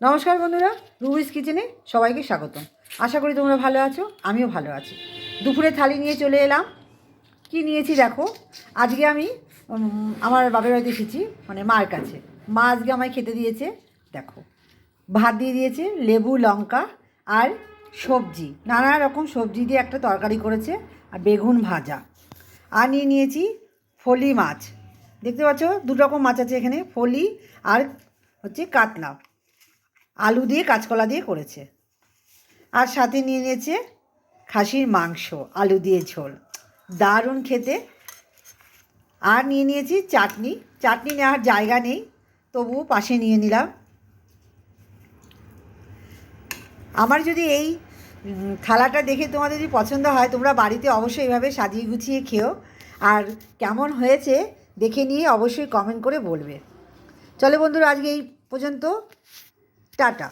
নমস্কার বন্ধুরা, রুবিস কিচেনে সবাইকে স্বাগতম। আশা করি তোমরা ভালো আছো, আমিও ভালো আছি। দুপুরে থালি নিয়ে চলে এলাম। কি নিয়েছি দেখো? আজকে আমি আমার বাপের বাড়িতে এসেছি মানে মার কাছে। মা আজকে আমায় খেতে দিয়েছে, দেখো। ভাত দিয়ে দিয়েছে, লেবু, লঙ্কা আর সবজি। নানা রকম সবজি দিয়ে একটা তরকারি করেছে, আর বেগুন ভাজা। আর নিয়ে নিয়েছি ফলি মাছ। দেখতে পাচ্ছ দু রকম মাছ আছে এখানে, ফলি আর হচ্ছে কাতলা। আলু দিয়ে, কাঁচকলা দিয়ে করেছে। আর সাথে নিয়ে নিয়েছে খাসির মাংস, আলু দিয়ে ঝোল। দারুণ খেতে। আর নিয়ে নিয়েছি চাটনি। চাটনি নেওয়ার জায়গা নেই, তবুও পাশে নিয়ে নিলাম। আমার যদি এই থালাটা দেখে তোমাদের যদি পছন্দ হয়, তোমরা বাড়িতে অবশ্যই এভাবে সাজিয়ে গুছিয়ে খেও। আর কেমন হয়েছে দেখে নিয়ে অবশ্যই কমেন্ট করে বলবে। চলো বন্ধুরা, আজকে এই পর্যন্ত। টাটা।